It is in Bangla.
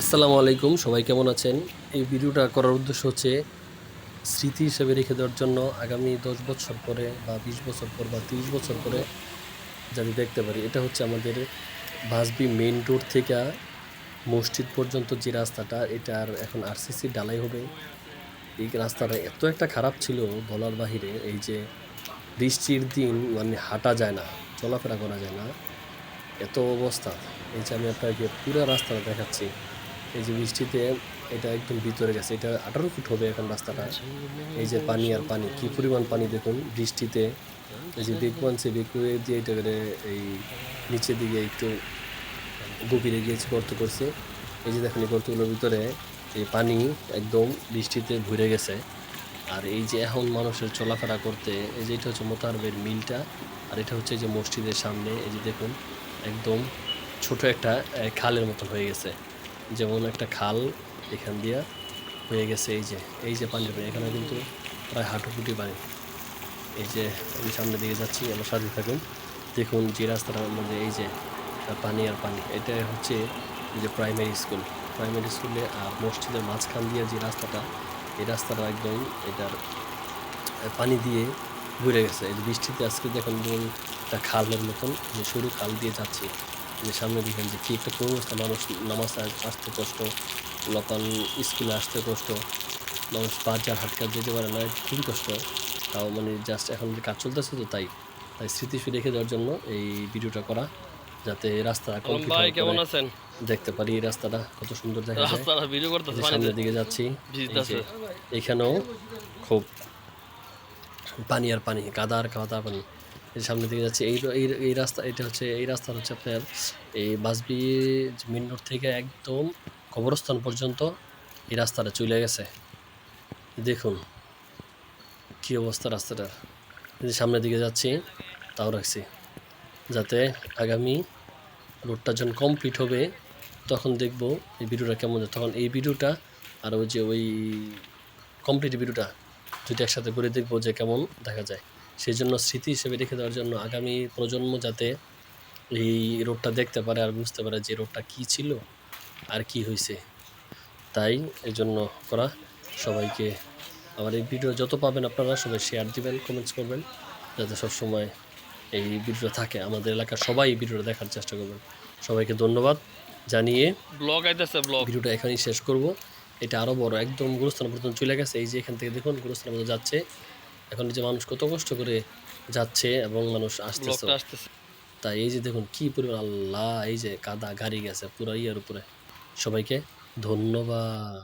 আসসালামু আলাইকুম, সবাই কেমন আছেন? এই ভিডিওটা করার উদ্দেশ্য হচ্ছে স্মৃতি হিসেবে রেখে দেওয়ার জন্য আগামী দশ বছর পরে বা বিশ বছর পর বা তিরিশ বছর পরে যাতে দেখতে পারি। এটা হচ্ছে আমাদের বাসবি মেইন রোড থেকে মসজিদ পর্যন্ত যে রাস্তাটা এটার এখন আরসিসি ডালাই হবে। এই রাস্তাটা এত একটা খারাপ ছিল বলার বাহিরে, এই যে বৃষ্টির দিন মানে হাঁটা যায় না, চলাফেরা করা যায় না। এত অবস্থা। এই যে আমি আপনাকে পুরো রাস্তাটা দেখাচ্ছি। এই যে বৃষ্টিতে এটা একদম ভিতরে গেছে। এটা আঠারো ফুট হবে এখন রাস্তাটা। এই যে পানি আর পানি, কি পরিমাণ পানি দেখুন বৃষ্টিতে। এই যে বেগ বানছে বেগ দিয়ে এটা করে এই নিচের দিকে একটু গভীরে গিয়েছে গর্ত করছে। এই যে দেখেন এই গর্তগুলোর ভিতরে এই পানি একদম বৃষ্টিতে ভরে গেছে। আর এই যে এখন মানুষের চলাফেরা করতে, এই যে এটা হচ্ছে মোতারবের মিলটা, আর এটা হচ্ছে যে মসজিদের সামনে। এই যে দেখুন, একদম ছোট একটা খালের মতন হয়ে গেছে। যেমন একটা খাল এখান দিয়া হয়ে গেছে, এই যে এই যে পানি এখানে কিন্তু প্রায় হাঁটু ফুটি পানি এই যে আমি সামনের দিকে যাচ্ছি, আমার সাথে থাকুন। দেখুন যে রাস্তাটার মধ্যে এই যে পানি আর পানি, এটা হচ্ছে যে প্রাইমারি স্কুল প্রাইমারি স্কুলে আর মসজিদের মাঝখান দিয়ে যে রাস্তাটা, এই রাস্তাটা একদম এটার পানি দিয়ে ঘুরে গেছে। এই বৃষ্টিতে আজকে দেখুন, একটা খালের মতন যে সরু খাল দিয়ে যাচ্ছি। যে সামনে দেখেন যে কি একটা অবস্থা মানুষ নামাজ আসতে কষ্ট লোকাল স্কুলে আসতে কষ্ট মানুষ বাজার হাট কাজ যেতে পারে না খুবই কষ্ট। তাও মানে জাস্ট এখন যে কাজ চলতেছে তো তাই তাই স্মৃতি রেখে দেওয়ার জন্য এই ভিডিওটা করা যাতে রাস্তা ভাই কেমন আছেন? দেখতে পারি এই রাস্তাটা কত সুন্দর দেখা যায়। রাস্তাটা ভিডিও করতেছে এই যে পানিতে সামনের দিকে যাচ্ছি এখানেও খুব পানি আর পানি কাদা আর কাদা পানি। এই সামনের দিকে যাচ্ছে। এই এই রাস্তা, এটা হচ্ছে, এই রাস্তা হচ্ছে আপনার এই বাসবি মেন রোড থেকে একদম কবরস্থান পর্যন্ত এই রাস্তাটা চলে গেছে। দেখুন কি অবস্থা রাস্তাটার এই যে সামনের দিকে যাচ্ছি, তাও রাখছি। যাতে আগামী রোডটা যখন কমপ্লিট হবে, তখন দেখব এই ভিডিওটা কেমন। তখন এই ভিডিওটা আর ওই যে ওই কমপ্লিট ভিডিওটা যদি একসাথে করে দেখব যে কেমন দেখা যায়। সেই জন্য স্মৃতি হিসেবে রেখে দেওয়ার জন্য আগামী প্রজন্ম যাতে এই রোডটা দেখতে পারে আর বুঝতে পারে যে রোডটা কী ছিল আর কি হয়েছে তাই এই জন্য করা সবাইকে আমার এই ভিডিও যত পাবেন আপনারা সবাই শেয়ার দিবেন কমেন্টস করবেন যাতে সবসময় এই ভিডিও থাকে। আমাদের এলাকার সবাই এই ভিডিওটা দেখার চেষ্টা করবেন। সবাইকে ধন্যবাদ জানিয়ে ব্লগ আইতেছে ব্লগ ভিডিওটা এখানেই শেষ করব। এটা আরও বড় একদম গুরুস্থান পর্যন্ত চলে গেছে। এই যে এখান থেকে দেখুন গুরুস্থান পর্যন্ত যাচ্ছে। এখন যে মানুষ কত কষ্ট করে যাচ্ছে এবং মানুষ আসতে আসতেছে। তাই এই যে দেখুন কি পরিমাণ আল্লাহ এই যে কাদা গাড়ি গেছে পুরো ইয়ার উপরে। সবাইকে ধন্যবাদ।